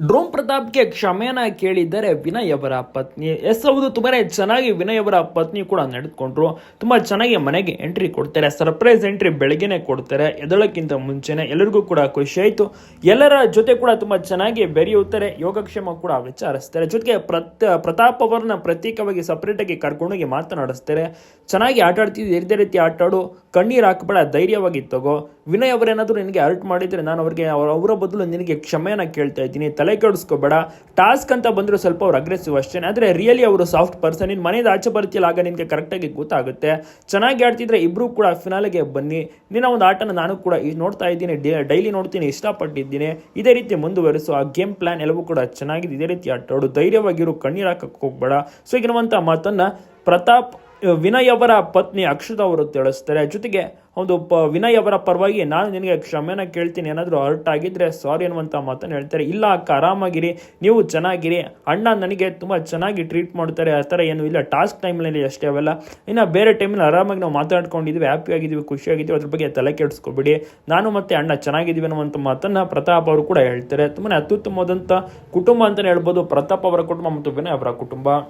ಡ್ರೋಮ್ ಪ್ರತಾಪ್ಗೆ ಕ್ಷಮೆಯನ್ನ ಕೇಳಿದ್ದಾರೆ ವಿನಯ್ ಅವರ ಪತ್ನಿ. ಎಸ್, ಹೌದು ತುಂಬಾನೇ ಚೆನ್ನಾಗಿ ವಿನಯ್ ಅವರ ಪತ್ನಿ ಕೂಡ ನಡೆದುಕೊಂಡ್ರು. ತುಂಬಾ ಚೆನ್ನಾಗಿ ಮನೆಗೆ ಎಂಟ್ರಿ ಕೊಡ್ತಾರೆ. ಸರ್ಪ್ರೈಸ್ ಎಂಟ್ರಿ ಬೆಳಗ್ಗೆನೆ ಕೊಡ್ತಾರೆ. ಎದಳಕ್ಕಿಂತ ಮುಂಚೆನೆ ಎಲ್ಲರಿಗೂ ಕೂಡ ಖುಷಿ ಆಯ್ತು. ಎಲ್ಲರ ಜೊತೆ ಕೂಡ ತುಂಬಾ ಚೆನ್ನಾಗಿ ಬೆರೆಯುತ್ತಾರೆ. ಯೋಗಕ್ಷೇಮ ಕೂಡ ವಿಚಾರಿಸ್ತಾರೆ. ಜೊತೆಗೆ ಪ್ರತ್, ಪ್ರತಾಪ್ ಅವರನ್ನ ಪ್ರತ್ಯೇಕವಾಗಿ ಸಪರೇಟ್ ಆಗಿ ಕರ್ಕೊಂಡೋಗಿ ಮಾತನಾಡಿಸ್ತಾರೆ. ಚೆನ್ನಾಗಿ ಆಟ ಆಡ್ತಿದ್ದು. ಇದೇ ರೀತಿ ಆಟ ಆಡು. ಕಣ್ಣೀರು ಹಾಕಬೇಡ. ಧೈರ್ಯವಾಗಿ ತಗೋ. ವಿನಯ್ ಅವರೇನಾದರೂ ನಿನಗೆ ಅರ್ಟ್ ಮಾಡಿದ್ರೆ ನಾನು ಅವರಿಗೆ, ಅವರ ಅವರ ಬದಲು ನಿನಗೆ ಕ್ಷಮೆಯನ್ನ ಕೇಳ್ತಾ ಇದ್ದೀನಿ. ತಲೆ ಕೆಡಿಸ್ಕೋಬೇಡ. ಟಾಸ್ಕ್ ಅಂತ ಬಂದರೂ ಸ್ವಲ್ಪ ಅವ್ರು ಅಗ್ರೆಸಿವ್ ಅಷ್ಟೇ. ಆದರೆ ರಿಯಲಿ ಅವರು ಸಾಫ್ಟ್ ಪರ್ಸನ್ ನಿನ್ನ ಮನೆಯಿಂದ ಆಚೆ ಬರ್ತಿಲ್ಲ, ಆಗ ನಿನಗೆ ಕರೆಕ್ಟಾಗಿ ಗೊತ್ತಾಗುತ್ತೆ. ಚೆನ್ನಾಗಿ ಆಡ್ತಿದ್ರೆ ಇಬ್ಬರು ಕೂಡ ಫಿನಾಲೆಗೆ ಬನ್ನಿ. ನಿನ್ನ ಒಂದು ಆಟನ ನಾನು ಕೂಡ ನೋಡ್ತಾ ಇದ್ದೀನಿ ಡೈಲಿ ನೋಡ್ತೀನಿ, ಇಷ್ಟಪಟ್ಟಿದ್ದೀನಿ. ಇದೇ ರೀತಿ ಮುಂದುವರಿಸು. ಆ ಗೇಮ್ ಪ್ಲಾನ್ ಎಲ್ಲವೂ ಕೂಡ ಚೆನ್ನಾಗಿದೆ. ಇದೇ ರೀತಿ ಆಟ ಆಡು. ಧೈರ್ಯವಾಗಿರು, ಕಣ್ಣೀರು ಹಾಕಕ್ಕೆ ಹೋಗ್ಬೇಡ. ಸೊ ಈಗಿರುವಂಥ ಮಾತನ್ನು ಪ್ರತಾಪ್ ವಿನಯ್ ಪತ್ನಿ ಅಕ್ಷತಾ ಅವರು ತಿಳಿಸ್ತಾರೆ. ಜೊತೆಗೆ ಒಂದು ಪ, ವಿನಯ್ ಪರವಾಗಿ ನಾನು ನಿನಗೆ ಕ್ಷಮೆನ ಕೇಳ್ತೀನಿ. ಏನಾದರೂ ಹರ್ಟ್ ಆಗಿದ್ದರೆ ಸಾರಿ ಅನ್ನುವಂಥ ಮಾತನ್ನು ಹೇಳ್ತಾರೆ. ಇಲ್ಲ, ಅಕ್ಕ, ಆರಾಮಾಗಿರಿ. ನೀವು ಚೆನ್ನಾಗಿರಿ. ಅಣ್ಣ ನನಗೆ ತುಂಬ ಚೆನ್ನಾಗಿ ಟ್ರೀಟ್ ಮಾಡ್ತಾರೆ. ಆ ಥರ ಏನು ಇಲ್ಲ. ಟಾಸ್ಕ್ ಟೈಮ್ನಲ್ಲಿ ಅಷ್ಟೇ ಅವೆಲ್ಲ. ಇನ್ನು ಬೇರೆ ಟೈಮಲ್ಲಿ ಆರಾಮಾಗಿ ನಾವು ಮಾತಾಡ್ಕೊಂಡಿದ್ವಿ ಹ್ಯಾಪಿ ಆಗಿದ್ದೀವಿ ಖುಷಿಯಾಗಿದ್ದೀವಿ ಅದ್ರ ಬಗ್ಗೆ ತಲೆ ಕೆಡಿಸ್ಕೊಬೇಡಿ. ನಾನು ಮತ್ತು ಅಣ್ಣ ಚೆನ್ನಾಗಿದ್ದೀವಿ ಅನ್ನುವಂಥ ಮಾತನ್ನು ಪ್ರತಾಪ್ ಅವರು ಕೂಡ ಹೇಳ್ತಾರೆ. ತುಂಬಾ ಅತ್ಯುತ್ತಮವಾದಂಥ ಕುಟುಂಬ ಅಂತಲೇ ಹೇಳ್ಬೋದು. ಪ್ರತಾಪ್ ಅವರ ಕುಟುಂಬ ಮತ್ತು ವಿನಯ್ ಅವರ ಕುಟುಂಬ.